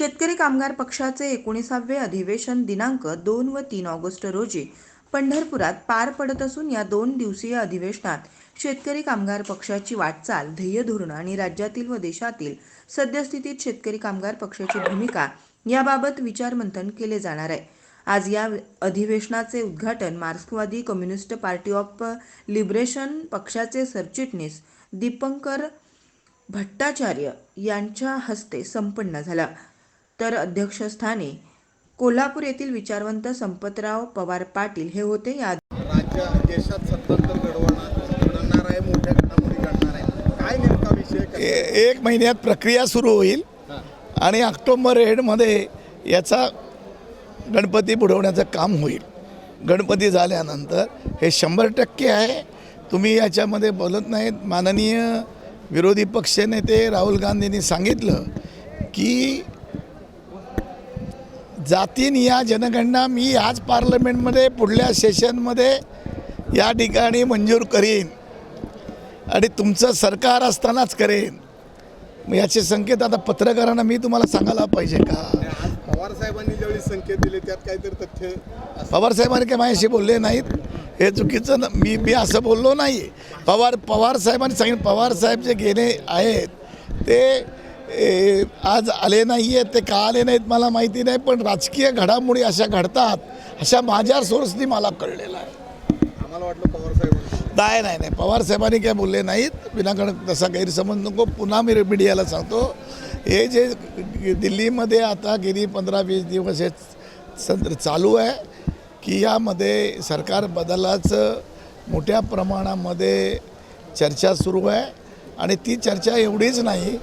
शेतकरी कामगार पक्षाचे एकोणीसावे अधिवेशन दिनांक दोन व तीन ऑगस्ट रोजी पंढरपुरात पार पडत असून या दोन दिवसीय अधिवेशनात शेतकरी कामगार पक्षाची वाटचाल ध्येय धोरण आणि राज्यातील व देशातील सद्यस्थितीत शेतकरी कामगार पक्षाची भूमिका याबाबत विचारमंथन केले जाणार आहे. आज या अधिवेशनाचे उद्घाटन मार्क्सवादी कम्युनिस्ट पार्टी ऑफ लिबरेशन पक्षाचे सरचिटणीस दीपंकर भट्टाचार्य यांच्या हस्ते संपन्न झाला. तर अध्यक्षस्थानी कोल्हापूर येथील विचारवंत संपतराव पवार पाटील हे होते. या राज्य देशात सत्तांतर घडवणार घडवणार आहे मोठ्या घडामोडी घडणार आहे. काय नेमका विषय एक महिन्यात प्रक्रिया सुरू होईल आणि ऑक्टोबर एंडमध्ये याचा गणपती बुडवण्याचं काम होईल. गणपती झाल्यानंतर हे शंभर टक्के आहे. तुम्ही याच्यामध्ये बोलत नाहीत. माननीय विरोधी पक्षनेते राहुल गांधींनी सांगितलं की जातीनिया जनगणना मी आज पार्लमेंटमध्ये पुढल्या सेशनमध्ये या ठिकाणी मंजूर करीन. आणि तुमचं सरकार असतानाच करेन. मग याचे संकेत आता पत्रकारांना मी तुम्हाला सांगायला पाहिजे का? पवार साहेबांनी ज्यावेळी संकेत दिले त्यात काहीतरी तथ्य पवार साहेबांनी काही माझ्याशी बोलले नाहीत? हे चुकीचं न मी मी असं बोललो नाही पवार पवार साहेबांनी सांगितलं पवार साहेब जे गेले आहेत ते ए, आज आले नाही आहेत ते का आले नाहीत मला माहिती नाही पण राजकीय घडामोडी अशा घडतात अशा माझ्या सोर्सनी मला कळलेलं आहे. आम्हाला वाटलं पवार साहेबांनी. नाही नाही नाही पवार साहेबांनी काय बोलले नाहीत. विनाकारण तसा गैरसमज नको. पुन्हा मी मीडियाला सांगतो हे जे दिल्लीमध्ये आता गेली पंधरा वीस दिवस हे संत्र चालू आहे की यामध्ये सरकार बदलाचं मोठ्या प्रमाणामध्ये चर्चा सुरू आहे. आणि ती चर्चा एवढीच नाही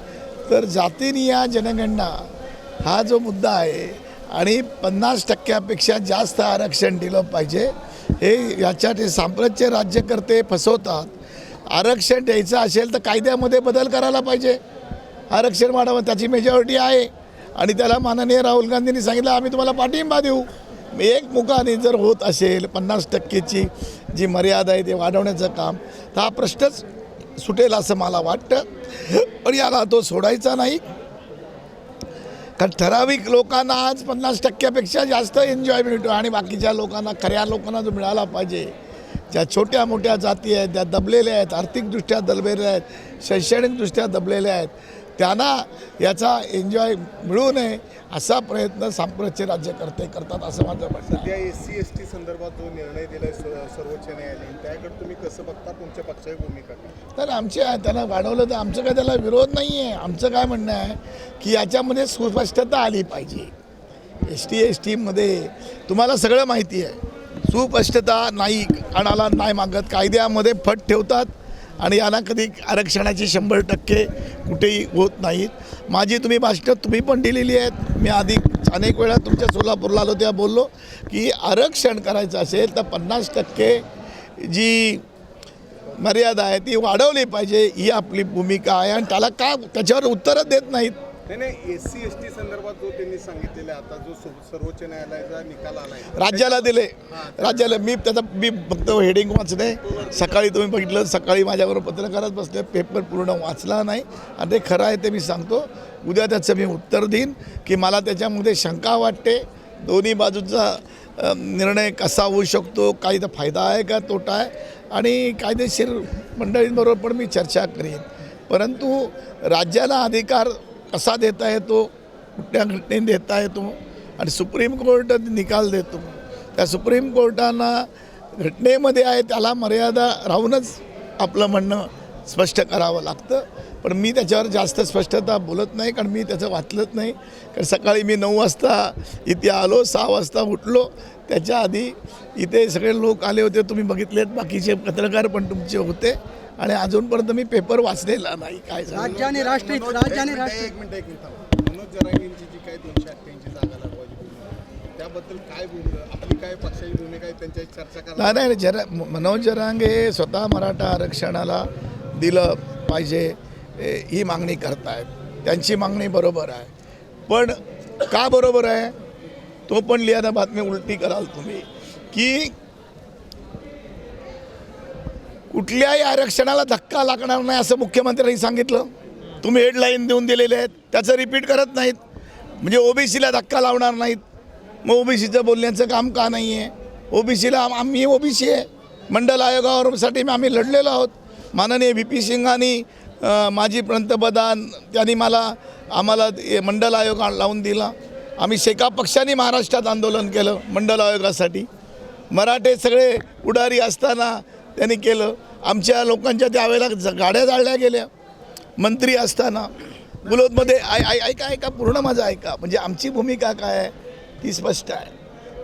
तर जातीनिया जनगणना हा जो मुद्दा आहे आणि पन्नास टक्क्यापेक्षा जास्त आरक्षण दिलं पाहिजे हे याच्यात साम्राज्य राज्यकर्ते फसवतात. आरक्षण द्यायचं असेल तर कायद्यामध्ये बदल करायला पाहिजे. आरक्षण वाढावं त्याची मेजॉरिटी आहे. आणि त्याला माननीय राहुल गांधींनी सांगितलं आम्ही तुम्हाला पाठिंबा देऊ. एक मुखाने जर होत असेल पन्नास टक्केची जी मर्यादा आहे ते वाढवण्याचं काम तर हा प्रश्नच सुटेल असं मला वाटतं. पण याला तो सोडायचा नाही. कारण ठराविक लोकांना आज पन्नास टक्क्यापेक्षा जास्त एन्जॉय मिळतो आणि बाकीच्या लोकांना खऱ्या लोकांना जो मिळाला पाहिजे. ज्या छोट्या मोठ्या जाती आहेत त्या दबलेल्या आहेत आर्थिकदृष्ट्या दबलेल्या आहेत शैक्षणिकदृष्ट्या दबलेल्या आहेत त्यांना याचा एन्जॉय मिळू नये असा प्रयत्न सांप्रतचे राज्यकर्ते करतात असं माझं म्हणणं. सध्या एस सी एस टी संदर्भात जो निर्णय दिलाय स- सर्वोच्च न्यायालयाने. त्याकडे तुम्ही कसं बघता? तुमच्या पक्षाची भूमिका? तर आमचे त्यांना वाढवलं तर आमचं काय त्याला विरोध नाही आहे आमचं काय म्हणणं आहे की याच्यामध्ये सुस्पष्टता आली पाहिजे. एस टी एस टीमध्ये तुम्हाला सगळं माहिती आहे. सुस्पष्टता नाही आणाला नाही मागत. कायद्यामध्ये फट ठेवतात. आणि यांना कधी आरक्षणाची शंभर टक्के कुठेही होत नाहीत. माझी तुम्ही भाषणं तुम्ही पण दिलेली आहेत. मी आधी अनेक वेळा तुमच्या सोलापूरला आलो तेव्हा बोललो की आरक्षण करायचं असेल तर पन्नास टक्के जी मर्यादा आहे ती वाढवली पाहिजे. ही आपली भूमिका आहे आणि त्याला का त्याच्यावर उत्तरं देत नाहीत? नाही नाही एस सी एस टी संदर्भात जो त्यांनी सांगितलेला आता जो सर्वोच्च न्यायालयाचा निकाल आलाय. राज्याला दिले. राज्याला मी त्याचा मी फक्त हेडिंग वाचले सकाळी तुम्ही बघितलं सकाळी माझ्याबरोबर पत्रकारात बसले पेपर पूर्ण वाचला नाही. आणि ते खरं आहे ते मी सांगतो. उद्या त्याचं मी उत्तर देईन की मला त्याच्यामध्ये शंका वाटते. दोन्ही बाजूचा निर्णय कसा होऊ शकतो काही तर फायदा आहे का तोटा आहे. आणि कायदेशीर मंडळींबरोबर पण मी चर्चा करीन. परंतु राज्याला अधिकार कसा देता येतो कुठल्या घटनेने देता येतो आणि सुप्रीम कोर्ट निकाल देतो. त्या सुप्रीम कोर्टांना घटनेमध्ये आहे त्याला मर्यादा राहूनच आपलं म्हणणं स्पष्ट करावं लागतं. पण मी त्याच्यावर जास्त स्पष्टता बोलत नाही कारण मी त्याचं वाचलंच नाही. कारण सकाळी मी नऊ वाजता इथे आलो सहा वाजता उठलो. त्याच्या आधी इथे सगळे लोक आले होते तुम्ही बघितलेत बाकीचे पत्रकार पण तुमचे होते. आणि अजूनपर्यंत मी पेपर वाचलेला नाही काय झालं? राज्याने राष्ट्रीय मनोज- राज्याने एक राष्ट्रीय मिनिट एक मिनिट. मनोज जरांगेंची जी काही दोनशे अठ्ठ्याऐंशी जागा आहे, त्याबद्दल काय बोललं? आपली काय पक्षाची भूमिका आहे त्यांच्याशी चर्चा नाही करणार नाही जरा मनोज जरांगे स्वतः मराठा आरक्षणाला दिलं पाहिजे ही मागणी करतायत. त्यांची मागणी बरोबर आहे. पण का बरोबर आहे? तो पण लिहायला बातमी उलटी कराल तुम्ही. की कुठल्याही आरक्षणाला धक्का लागणार नाही असं मुख्यमंत्र्यांनी सांगितलं. तुम्ही हेडलाईन देऊन दिलेले आहेत. त्याचं रिपीट करत नाहीत. म्हणजे ओबीसीला धक्का लावणार नाहीत. मग ओबीसीचं बोलण्याचं काम का नाही आहे ओबीसीला आम्ही ओबीसी आहे. मंडल आयोगावरसाठी आम्ही लढलेलो आहोत. माननीय व्ही पी सिंगांनी माजी पंतप्रधान त्यांनी मला आम्हाला मंडल आयोग लावून दिला. आम्ही शेका पक्षाने महाराष्ट्रात आंदोलन केलं मंडल आयोगासाठी. मराठे सगळे पुढारी असताना त्यांनी केलं. आमच्या लोकांच्या त्यावेळेला ज- गाड्या जाळल्या गेल्या. मंत्री असताना. गुलोदमध्ये आय आय ऐका ऐका पूर्ण माझं ऐका. म्हणजे आमची भूमिका काय आहे ती स्पष्ट आहे.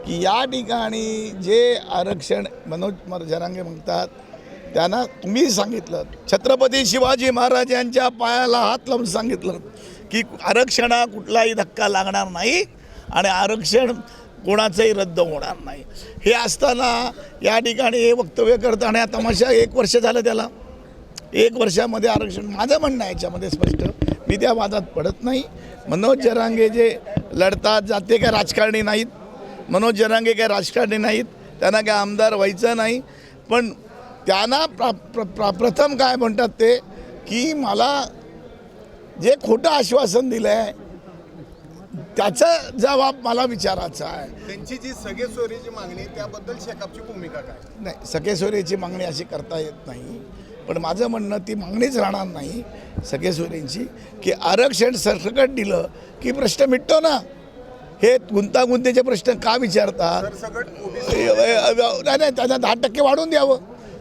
की या ठिकाणी जे आरक्षण मनोज मर- जरांगे म्हणतात त्यांना तुम्ही सांगितलं. छत्रपती शिवाजी महाराज यांच्या पायाला हात लावून सांगितलं की आरक्षणा कुठलाही धक्का लागणार नाही. आणि आरक्षण कोणाचंही रद्द होणार नाही. हे असताना या ठिकाणी हे वक्तव्य करताना हा तमाशा एक वर्ष झालं त्याला. एक वर्षामध्ये आरक्षण माझं म्हणणं आहे याच्यामध्ये स्पष्ट. मी त्या वादात पडत नाही. मनोज जरांगे जे लढतात जाते काय राजकारणी नाहीत. मनोज जरांगे काय राजकारणी नाहीत. त्यांना काय आमदार व्हायचं नाही. पण त्यांना प्रा प्र प्रा प्रथम काय म्हणतात ते की मला जे खोटं आश्वासन दिलं आहे त्याचा जबाब मला विचारायचा आहे. त्यांची जी सगळे सोयरीची मागणी त्याबद्दल शेकापची भूमिका काय? नाही सखेसोरेची मागणी अशी करता येत नाही. पण माझं म्हणणं ती मागणीच राहणार नाही सखेसोरेंची की आरक्षण सरसकट दिलं की प्रश्न मिटतो ना? हे गुंतागुंतीचे प्रश्न का विचारतात? सरसकट नाही नाही त्यांना दहा टक्के वाढवून द्यावं.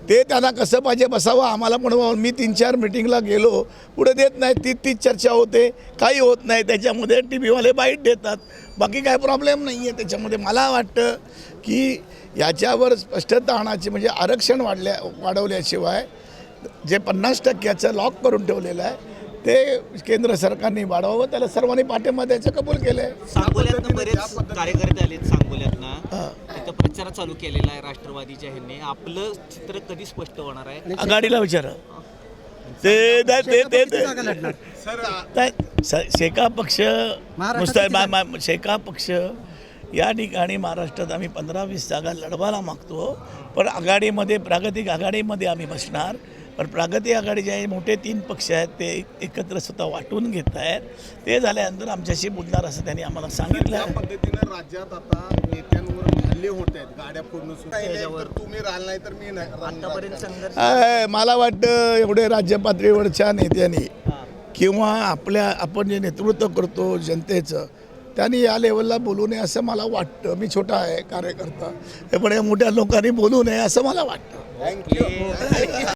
ते त्यांना कसं पाहिजे बसावं? आम्हाला पण. मी तीन चार मिटिंगला गेलो. पुढे देत नाही ती तीच चर्चा होते. काही होत नाही. त्याच्यामध्ये टी व्हीवाले बाईट देतात. बाकी काय प्रॉब्लेम नाही आहे त्याच्यामध्ये. मला वाटतं की याच्यावर स्पष्टता आणायची म्हणजे आरक्षण वाढल्या वाढवल्याशिवाय जे पन्नास टक्क्याचं लॉक करून ठेवलेलं आहे ते केंद्र सरकारने वाढवावं. त्याला सर्वांनी पाठिंबा द्यायचं कबूल केलं आहे सांगोल्यातनं बरेच कार्यकर्ते आलेत सांगोल्यातनं. तिथं प्रचार चालू केलेला आहे राष्ट्रवादीच्या ह्यांनी आपलं चित्र कधी स्पष्ट होणार आहे आघाडीला विचारा ते ते स- शेका पक्ष नुसता मा- शेका पक्ष या ठिकाणी महाराष्ट्रात आम्ही पंधरा वीस जागा लढवायला मागतो पण आघाडीमध्ये प्रागतिक आघाडीमध्ये आम्ही बसणार पण प्रागतिक आघाडी जे आहे मोठे तीन पक्ष आहेत ते एकत्र स्वतः वाटून घेत आहेत. ते झाल्यानंतर आमच्याशी बोलणार असं त्यांनी आम्हाला सांगितलं पद्धतीनं राज्यात आता नेत्यांवर हल्ले होत आहेत. गाड्या. तर तुम्ही राहिला नाही तर मी. आतापर्यंत मला वाटतं एवढे राज्य पातळीवरच्या नेत्यांनी किंवा आपल्या आपण जे नेतृत्व करतो जनतेचं त्यांनी या लेवलला बोलू नये असं मला वाटतं. मी छोटा आहे कार्यकर्ता. हे पण या मोठ्या लोकांनी बोलू नये असं मला वाटतं. You.